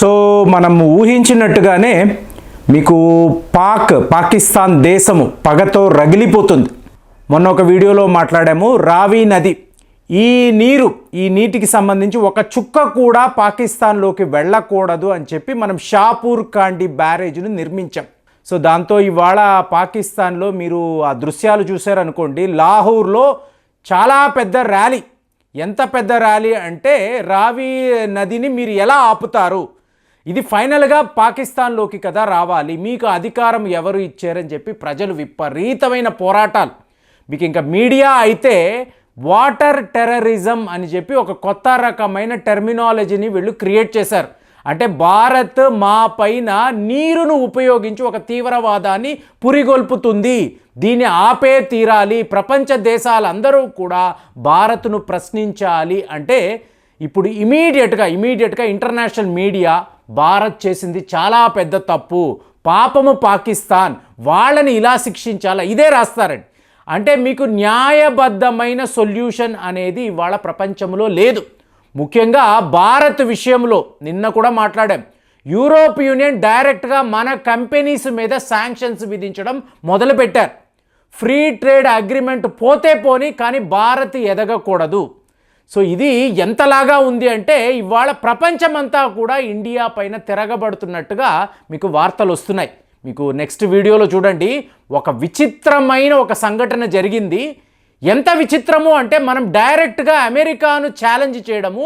So మనం ఊహించినట్టుగానే మీకు పాక్ పాకిస్తాన్ దేశము పగతో రగిలిపోతుంది. మొన్న ఒక వీడియోలో మాట్లాడాము రావి నది. ఈ నీరు ఈ నీటికి సంబంధించి ఒక చుక్క కూడా పాకిస్తాన్లోకి వెళ్ళకూడదు అని చెప్పి మనం షాపూర్ కాండి బ్యారేజ్ను నిర్మించాం. సో దాంతో ఇవాళ పాకిస్తాన్లో మీరు ఆ దృశ్యాలు చూశారనుకోండి లాహోర్లో చాలా పెద్ద ర్యాలీ. ఎంత పెద్ద ర్యాలీ అంటే రావి నదిని మీరు ఎలా ఆపుతారు? ఇది ఫైనల్గా పాకిస్తాన్లోకి కదా రావాలి. మీకు అధికారం ఎవరు ఇచ్చారని చెప్పి ప్రజలు విపరీతమైన పోరాటాలు. మీకు ఇంకా మీడియా అయితే వాటర్ టెర్రరిజం అని చెప్పి ఒక కొత్త రకమైన టెర్మినాలజీని వీళ్ళు క్రియేట్ చేశారు. అంటే భారత్ మా పైన నీరును ఉపయోగించి ఒక తీవ్రవాదాన్ని పురిగొల్పుతుంది. దీన్ని ఆపే తీరాలి. ప్రపంచ దేశాలందరూ కూడా భారత్ను ప్రశ్నించాలి అంటే ఇప్పుడు ఇమీడియట్గా ఇమీడియట్గా ఇంటర్నేషనల్ మీడియా భారత్ చేసింది చాలా పెద్ద తప్పు. పాపము పాకిస్తాన్. వాళ్ళని ఇలా శిక్షించాలా? ఇదే రాస్తారండి. అంటే మీకు న్యాయబద్ధమైన సొల్యూషన్ అనేది ఇవాళ ప్రపంచంలో లేదు. ముఖ్యంగా భారత్ విషయంలో నిన్న కూడా మాట్లాడాం. యూరోప్ యూనియన్ డైరెక్ట్గా మన కంపెనీస్ మీద శాంక్షన్స్ విధించడం మొదలుపెట్టారు. ఫ్రీ ట్రేడ్ అగ్రిమెంట్ పోతే పోని కానీ భారత్ ఎదగకూడదు. సో ఇది ఎంతలాగా ఉంది అంటే ఇవాళ ప్రపంచమంతా కూడా ఇండియా పైన తిరగబడుతున్నట్టుగా మీకు వార్తలు వస్తున్నాయి. మీకు నెక్స్ట్ వీడియోలో చూడండి. ఒక విచిత్రమైన ఒక సంఘటన జరిగింది. ఎంత విచిత్రము అంటే మనం డైరెక్ట్గా అమెరికాను ఛాలెంజ్ చేయడము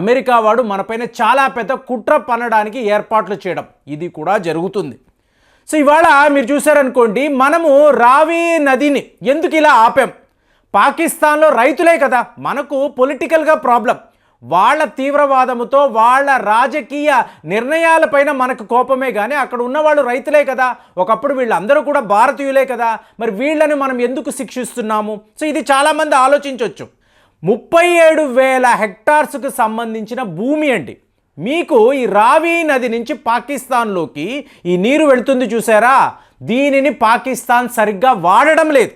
అమెరికా వాడు మనపైన చాలా పెద్ద కుట్ర పనడానికి ఏర్పాట్లు చేయడం ఇది కూడా జరుగుతుంది. సో ఇవాళ మీరు చూసారనుకోండి మనము రావి నదిని ఎందుకు ఇలా ఆపాం? పాకిస్తాన్లో రైతులే కదా. మనకు పొలిటికల్గా ప్రాబ్లం. వాళ్ళ తీవ్రవాదముతో వాళ్ళ రాజకీయ నిర్ణయాలపైన మనకు కోపమే కానీ అక్కడ ఉన్నవాళ్ళు రైతులే కదా. ఒకప్పుడు వీళ్ళందరూ కూడా భారతీయులే కదా. మరి వీళ్ళని మనం ఎందుకు శిక్షిస్తున్నాము? సో ఇది చాలామంది ఆలోచించవచ్చు ముప్పై ఏడు వేల హెక్టార్స్కు సంబంధించిన భూమి అండి. మీకు ఈ రావి నది నుంచి పాకిస్తాన్లోకి ఈ నీరు వెళుతుంది చూసారా? దీనిని పాకిస్తాన్ సరిగ్గా వాడడం లేదు.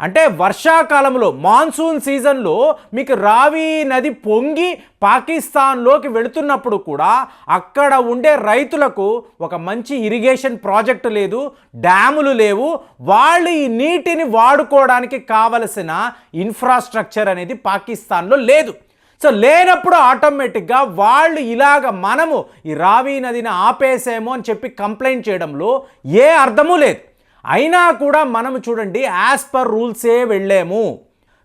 అంటే వర్షాకాలంలో మాన్సూన్ సీజన్లో మీకు రావి నది పొంగి పాకిస్తాన్లోకి వెళుతున్నప్పుడు కూడా అక్కడ ఉండే రైతులకు ఒక మంచి ఇరిగేషన్ ప్రాజెక్టు లేదు డ్యాములు లేవు. వాళ్ళు ఈ నీటిని వాడుకోవడానికి కావలసిన ఇన్ఫ్రాస్ట్రక్చర్ అనేది పాకిస్తాన్లో లేదు. సో లేనప్పుడు ఆటోమేటిక్గా వాళ్ళు ఇలాగ మనము ఈ రావి నదిని ఆపేసేమో అని చెప్పి కంప్లైంట్ చేయడంలో ఏ అర్థమూ లేదు. అయినా కూడా మనం చూడండి యాజ్ పర్ రూల్సే వెళ్ళాము.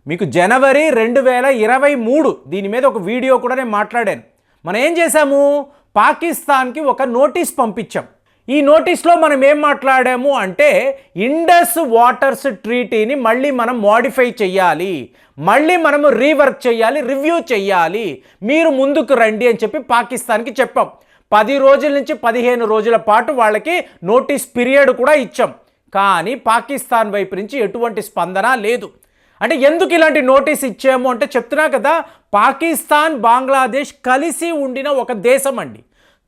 మీకు జనవరి రెండు వేల ఇరవై మూడు దీని మీద ఒక వీడియో కూడా నేను మాట్లాడాను. మనం ఏం చేశాము? పాకిస్తాన్కి ఒక నోటీస్ పంపించాం. ఈ నోటీస్లో మనం ఏం మాట్లాడాము అంటే ఇండస్ వాటర్స్ ట్రీటీని మళ్ళీ మనం మోడిఫై చేయాలి మళ్ళీ మనము రీవర్క్ చేయాలి రివ్యూ చేయాలి మీరు ముందుకు రండి అని చెప్పి పాకిస్తాన్కి చెప్పాం. పది రోజుల నుంచి పదిహేను రోజుల పాటు వాళ్ళకి నోటీస్ పీరియడ్ కూడా ఇచ్చాం. కానీ పాకిస్తాన్ వైపు నుంచి ఎటువంటి స్పందన లేదు. అంటే ఎందుకు ఇలాంటి నోటీస్ ఇచ్చాము అంటే చెప్తున్నా కదా పాకిస్తాన్ బంగ్లాదేశ్ కలిసి ఉండిన ఒక దేశం అండి.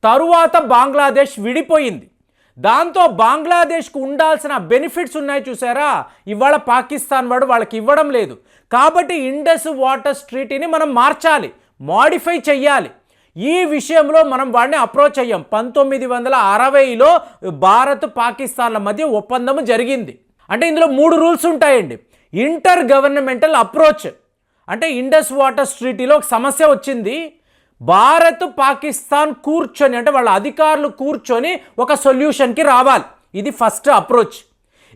తరువాత బంగ్లాదేశ్ విడిపోయింది. దాంతో బంగ్లాదేశ్కు ఉండాల్సిన బెనిఫిట్స్ ఉన్నాయి చూసారా? ఇవాళ పాకిస్తాన్ వాడు వాళ్ళకి ఇవ్వడం లేదు. కాబట్టి ఇండస్ వాటర్ ట్రీటీని మనం మార్చాలి మాడిఫై చెయ్యాలి. ఈ విషయంలో మనం వాడిని అప్రోచ్ అయ్యాం. పంతొమ్మిది వందల అరవైలో భారత్ పాకిస్తాన్ల మధ్య ఒప్పందం జరిగింది. అంటే ఇందులో మూడు రూల్స్ ఉంటాయండి. Intergovernmental approach. అంటే ఇండస్ వాటర్ స్ట్రీటీలో ఒక సమస్య వచ్చింది. భారత్ పాకిస్తాన్ కూర్చొని అంటే వాళ్ళ అధికారులు కూర్చొని ఒక సొల్యూషన్కి రావాలి. ఇది ఫస్ట్ అప్రోచ్.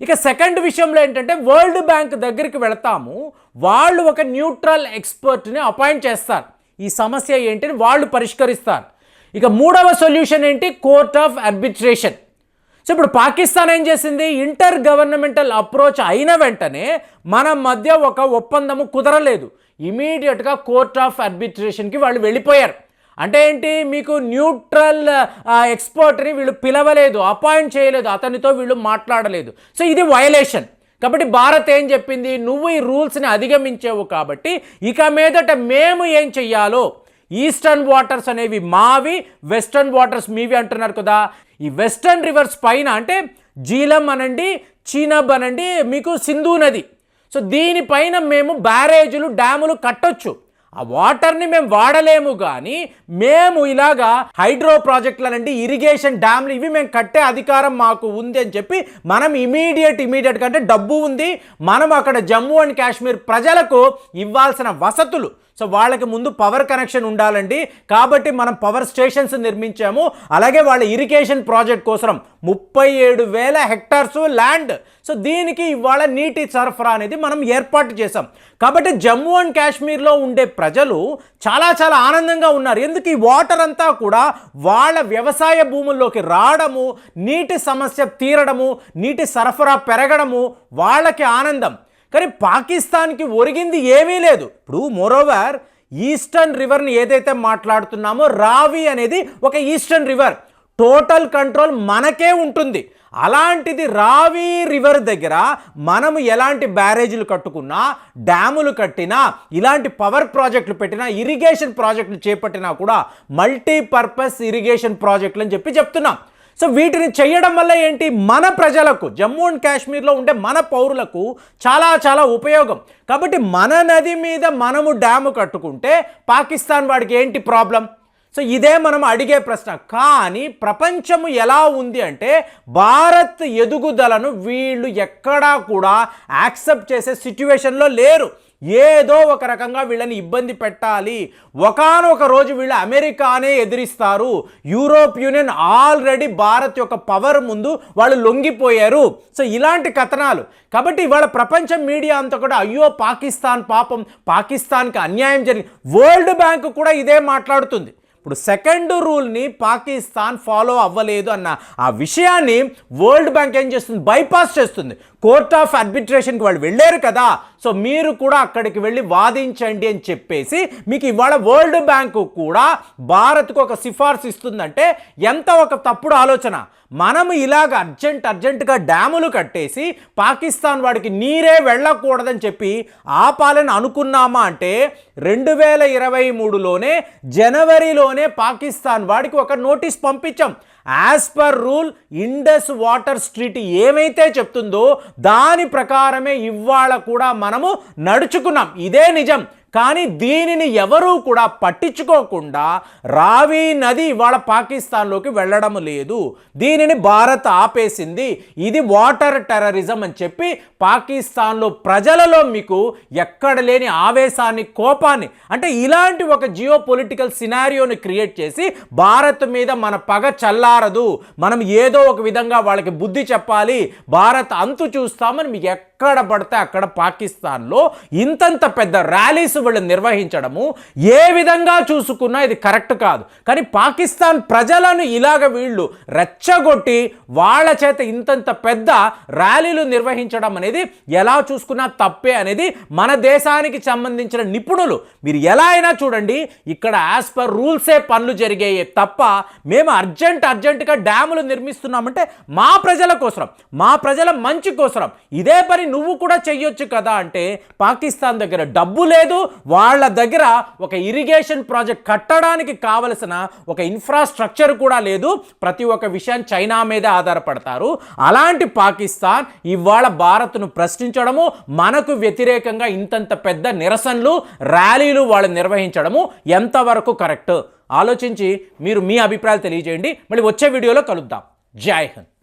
ఇక సెకండ్ విషయంలో ఏంటంటే వరల్డ్ బ్యాంక్ దగ్గరికి వెళతాము. వాళ్ళు ఒక న్యూట్రల్ ఎక్స్పర్ట్ని అపాయింట్ చేస్తారు. ఈ సమస్య ఏంటని వాళ్ళు పరిష్కరిస్తారు. ఇక మూడవ సొల్యూషన్ ఏంటి? Court of arbitration. సో ఇప్పుడు పాకిస్తాన్ ఏం చేసింది? ఇంటర్ గవర్నమెంటల్ అప్రోచ్ అయిన వెంటనే మన మధ్య ఒక ఒప్పందము కుదరలేదు. ఇమీడియట్గా కోర్ట్ ఆఫ్ అర్బిట్రేషన్కి వాళ్ళు వెళ్ళిపోయారు. అంటే ఏంటి? మీకు న్యూట్రల్ ఎక్స్పర్ట్ని వీళ్ళు పిలవలేదు అపాయింట్ చేయలేదు అతనితో వీళ్ళు మాట్లాడలేదు. సో ఇది వయలేషన్. కాబట్టి భారత్ ఏం చెప్పింది? నువ్వు ఈ రూల్స్ని అధిగమించావు కాబట్టి ఇక మీదట మేము ఏం చెయ్యాలో? ఈస్టర్న్ వాటర్స్ అనేవి మావి వెస్టర్న్ వాటర్స్ మీవి అంటున్నారు కదా. ఈ వెస్టర్న్ రివర్స్ పైన అంటే జీలం అనండి చీనబ్ అనండి మీకు సింధు నది. సో దీనిపైన మేము బ్యారేజీలు డ్యాములు కట్టొచ్చు. ఆ వాటర్ని మేము వాడలేము కానీ మేము ఇలాగా హైడ్రో ప్రాజెక్టులనండి ఇరిగేషన్ డ్యామ్లు ఇవి మేము కట్టే అధికారం మాకు ఉంది అని చెప్పి మనం ఇమీడియట్ ఇమీడియట్ కంటే డబ్బు ఉంది. మనం అక్కడ జమ్మూ అండ్ కాశ్మీర్ ప్రజలకు ఇవ్వాల్సిన వసతులు సో వాళ్ళకి ముందు పవర్ కనెక్షన్ ఉండాలండి. కాబట్టి మనం పవర్ స్టేషన్స్ నిర్మించాము. అలాగే వాళ్ళ ఇరిగేషన్ ప్రాజెక్ట్ కోసం ముప్పై ఏడు వేల హెక్టార్స్ ల్యాండ్ సో దీనికి ఇవాళ నీటి సరఫరా అనేది మనం ఏర్పాటు చేసాం కాబట్టి జమ్మూ అండ్ కాశ్మీర్లో ఉండే ప్రజలు చాలా చాలా ఆనందంగా ఉన్నారు. ఎందుకు ఈ వాటర్ అంతా కూడా వాళ్ళ వ్యవసాయ భూముల్లోకి రావడము నీటి సమస్య తీరడము నీటి సరఫరా పెరగడము వాళ్ళకి ఆనందం. కానీ పాకిస్తాన్కి ఒరిగింది ఏమీ లేదు. ఇప్పుడు మోరోవర్ ఈస్టర్న్ రివర్ని ఏదైతే మాట్లాడుతున్నామో రావి అనేది ఒక ఈస్టర్న్ రివర్. టోటల్ కంట్రోల్ మనకే ఉంటుంది. అలాంటిది రావి రివర్ దగ్గర మనము ఎలాంటి బ్యారేజీలు కట్టుకున్నా డ్యాములు కట్టినా ఇలాంటి పవర్ ప్రాజెక్టులు పెట్టినా ఇరిగేషన్ ప్రాజెక్టులు చేపట్టినా కూడా మల్టీపర్పస్ ఇరిగేషన్ ప్రాజెక్టులు అని చెప్పి చెప్తున్నాం. సో వీటిని చేయడం వల్ల ఏంటి? మన ప్రజలకు జమ్మూ అండ్ కాశ్మీర్లో ఉండే మన పౌరులకు చాలా చాలా ఉపయోగం. కాబట్టి మన నది మీద మనము డ్యాము కట్టుకుంటే పాకిస్తాన్ వాడికి ఏంటి ప్రాబ్లం? సో ఇదే మనం అడిగే ప్రశ్న. కానీ ప్రపంచము ఎలా ఉంది అంటే భారత్ ఎదుగుదలను వీళ్ళు ఎక్కడా కూడా యాక్సెప్ట్ చేసే సిచ్యువేషన్లో లేరు. ఏదో ఒక రకంగా వీళ్ళని ఇబ్బంది పెట్టాలి. ఒకనొక రోజు వీళ్ళు అమెరికానే ఎదిరిస్తారు. యూరోప్ యూనియన్ ఆల్రెడీ భారత్ యొక్క పవర్ ముందు వాళ్ళు లొంగిపోయారు. సో ఇలాంటి కథనాలు. కాబట్టి ఇవాళ ప్రపంచం మీడియా అంతా కూడా అయ్యో పాకిస్తాన్ పాపం పాకిస్తాన్కి అన్యాయం జరిగింది వరల్డ్ బ్యాంక్ కూడా ఇదే మాట్లాడుతుంది. ఇప్పుడు సెకండ్ రూల్ని పాకిస్తాన్ ఫాలో అవ్వలేదు అన్న ఆ విషయాన్ని వరల్డ్ బ్యాంక్ ఏం చేస్తుంది? బైపాస్ చేస్తుంది. కోర్ట్ ఆఫ్ అడ్మినిస్ట్రేషన్కి వాళ్ళు వెళ్ళారు కదా సో మీరు కూడా అక్కడికి వెళ్ళి వాదించండి అని చెప్పేసి మీకు ఇవాళ వరల్డ్ బ్యాంకు కూడా భారత్కు ఒక సిఫార్సు ఇస్తుందంటే ఎంత ఒక తప్పుడు ఆలోచన. మనము ఇలాగ అర్జెంట్ అర్జెంటుగా డ్యాములు కట్టేసి పాకిస్తాన్ వాడికి నీరే వెళ్ళకూడదని చెప్పి ఆపాలని అనుకున్నామా అంటే రెండు వేల ఇరవై మూడులోనే జనవరిలోనే పాకిస్తాన్ వాడికి ఒక నోటీస్ పంపించాం. As per rule Indus water treaty ఏమైతే చెప్తుందో దాని ప్రకారమే ఇవాళ కూడా మనము నడుచుకున్నాం. ఇదే నిజం. కానీ దీనిని ఎవరూ కూడా పట్టించుకోకుండా రావి నది ఇవాళ పాకిస్తాన్లోకి వెళ్ళడం లేదు. దీనిని భారత్ ఆపేసింది. ఇది వాటర్ టెర్రరిజం అని చెప్పి పాకిస్తాన్లో ప్రజలలో మీకు ఎక్కడ లేని ఆవేశాన్ని కోపాన్ని అంటే ఇలాంటి ఒక జియో పొలిటికల్ సినారియోని క్రియేట్ చేసి భారత్ మీద మన పగ చల్లారదు. మనం ఏదో ఒక విధంగా వాళ్ళకి బుద్ధి చెప్పాలి. భారత్ అంతు చూస్తామని మీకు ఎక్కడ పడితే అక్కడ పాకిస్తాన్లో ఇంతంత పెద్ద ర్యాలీస్ వీళ్ళు నిర్వహించడము ఏ విధంగా చూసుకున్నా ఇది కరెక్ట్ కాదు. కానీ పాకిస్తాన్ ప్రజలను ఇలాగ వీళ్ళు రెచ్చగొట్టి వాళ్ళ చేత ఇంతంత పెద్ద ర్యాలీలు నిర్వహించడం అనేది ఎలా చూసుకున్నా తప్పే అనేది మన దేశానికి సంబంధించిన నిపుణులు. మీరు ఎలా అయినా చూడండి ఇక్కడ యాజ్ పర్ రూల్సే పనులు జరిగాయి తప్ప మేము అర్జెంట్ అర్జెంటుగా డ్యాములు నిర్మిస్తున్నామంటే మా ప్రజల కోసరం మా ప్రజల మంచి కోసరం. ఇదే పని నువ్వు కూడా చెయ్యొచ్చు కదా అంటే పాకిస్తాన్ దగ్గర డబ్బు లేదు వాళ్ళ దగ్గర ఒక ఇరిగేషన్ ప్రాజెక్ట్ కట్టడానికి కావలసిన ఒక ఇన్ఫ్రాస్ట్రక్చర్ కూడా లేదు. ప్రతి ఒక్క విషయం చైనా మీదే ఆధారపడతారు. అలాంటి పాకిస్తాన్ ఇవాళ భారత్ను ప్రశ్నించడము మనకు వ్యతిరేకంగా ఇంతంత పెద్ద నిరసనలు ర్యాలీలు వాళ్ళు నిర్వహించడము ఎంతవరకు కరెక్ట్? ఆలోచించి మీరు మీ అభిప్రాయాలు తెలియజేయండి. మళ్ళీ వచ్చే వీడియోలో కలుద్దాం. జై హింద్.